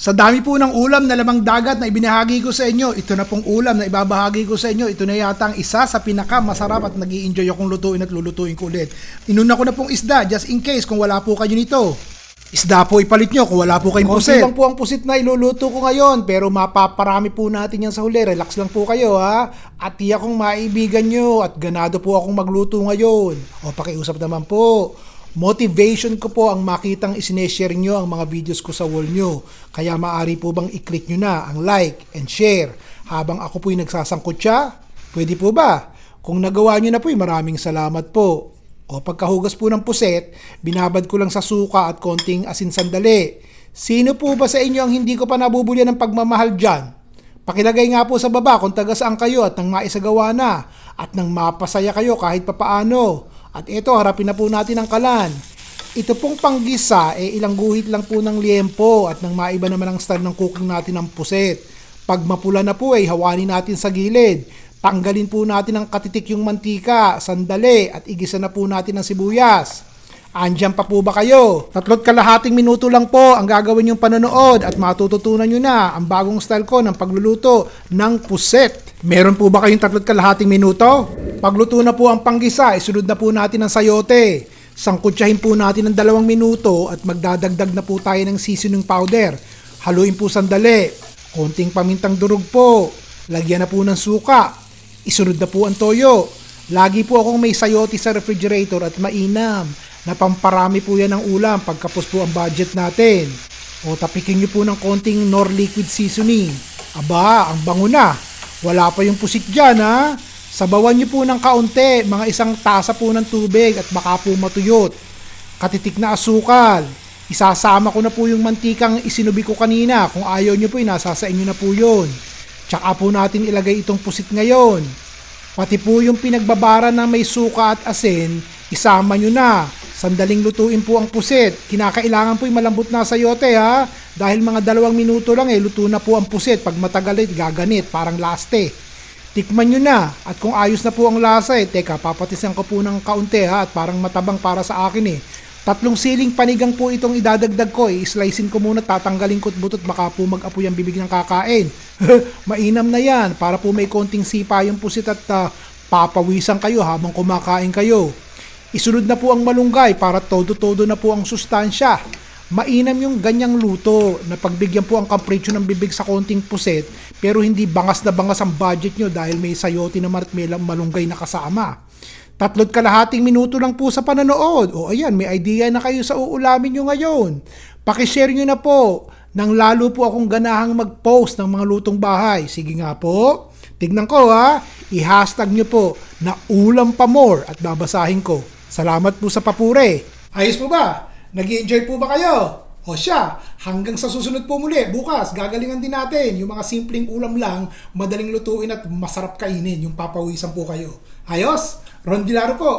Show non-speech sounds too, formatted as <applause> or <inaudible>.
Sa dami po ng ulam na lamang dagat na ibinahagi ko sa inyo, ito na pong ulam na ibabahagi ko sa inyo. Ito na yata ang isa sa pinaka masarap at nag enjoy akong lutuin at lulutuin ko ulit. Inuna ko na pong isda just in case kung wala po kayo nito. Isda po ipalit nyo kung wala po kayong pusit. lang po ang pusit na iluluto ko ngayon pero mapaparami po natin yan sa huli. Relax lang po kayo ha. At tiyak kong maibigan nyo at ganado po akong magluto ngayon. O pakiusap naman po. Motivation ko po ang makitang isineshare nyo ang mga videos ko sa wall nyo. Kaya maaari po bang i-click nyo na ang like and share habang ako po'y nagsasangkot siya? Pwede po ba? Kung nagawa nyo na po'y maraming salamat po. O pagkahugas po ng puset, binabad ko lang sa suka at konting asin sandali. Sino po ba sa inyo ang hindi ko pa nabubulyan ng pagmamahal dyan? Pakilagay nga po sa baba kung taga saan kayo at nang maisagawa na at nang mapasaya kayo kahit papaano. At ito, harapin na po natin ang kalan. Ito pong panggisa, eh ilang guhit lang po ng liempo at nang maiba naman ang style ng cooking natin ng puset. Pag mapula na po, eh hawanin natin sa gilid. Tanggalin po natin ang katitik yung mantika, sandali, at igisa na po natin ang sibuyas. Andiyan pa po ba kayo? Tatlot kalahating minuto lang po ang gagawin yung panonood at matututunan nyo na ang bagong style ko ng pagluluto ng puset. Meron po ba kayong tatlot kalahating minuto? Pagluto na po ang panggisa, isunod na po natin ang sayote. Sangkutsahin po natin ng dalawang minuto at magdadagdag na po tayo ng seasoning powder. Haluin po sandali. Konting pamintang durog po. Lagyan na po ng suka. Isunod na po ang toyo. Lagi po akong may sayote sa refrigerator at mainam. Napamparami po yan ng ulam pagkapos po ang budget natin. O tapikin nyo po ng konting nor liquid seasoning. Aba, ang bango na. Wala pa yung pusit dyan ha. Sabawan nyo po ng kaunti, mga isang tasa po ng tubig at baka po matuyot. Katitik na asukal. Isasama ko na po yung mantikang isinubi ko kanina. Kung ayaw nyo po, nasa sa inyo na po yun. Tsaka po natin ilagay itong pusit ngayon. Pati po yung pinagbabara na may suka at asin, isama nyo na. Sandaling lutuin po ang pusit. Kinakailangan po yung malambot na sayote ha. Dahil mga dalawang minuto lang eh, luto na po ang pusit. Pag matagal eh, gaganit, parang laste. Tikman nyo na. At kung ayos na po ang lasa eh, teka, papatisan ko po ng kaunti ha. At parang matabang para sa akin eh. Tatlong siling panigang po itong idadagdag ko. I-slicein ko muna, tatanggalin ko't butot, baka po mag-apoy ang bibig ng kakain. <laughs> Mainam na yan, para po may konting sipa yung pusit at ah, papawisan kayo habang kumakain kayo. Isunod na po ang malunggay para todo-todo na po ang sustansya. Mainam yung ganyang luto na pagbigyan po ang kapritsyo ng bibig sa konting puset pero hindi bangas na bangas ang budget nyo dahil may sayote naman at may malunggay na kasama. Tatlot kalahating minuto lang po sa panonood. O ayan, may idea na kayo sa uulamin nyo ngayon. Pakishare nyo na po nang lalo po akong ganahang mag-post ng mga lutong bahay. Sige nga po. Tignan ko ha. I-hashtag nyo po na ulam pa more at babasahin ko. Salamat po sa papure. Ayos po ba? nag enjoy po ba kayo? O siya, hanggang sa susunod po muli, bukas, gagalingan din natin yung mga simpleng ulam lang, madaling lutuin at masarap kainin, yung papawisan po kayo. Ayos? Ron Vilaro po.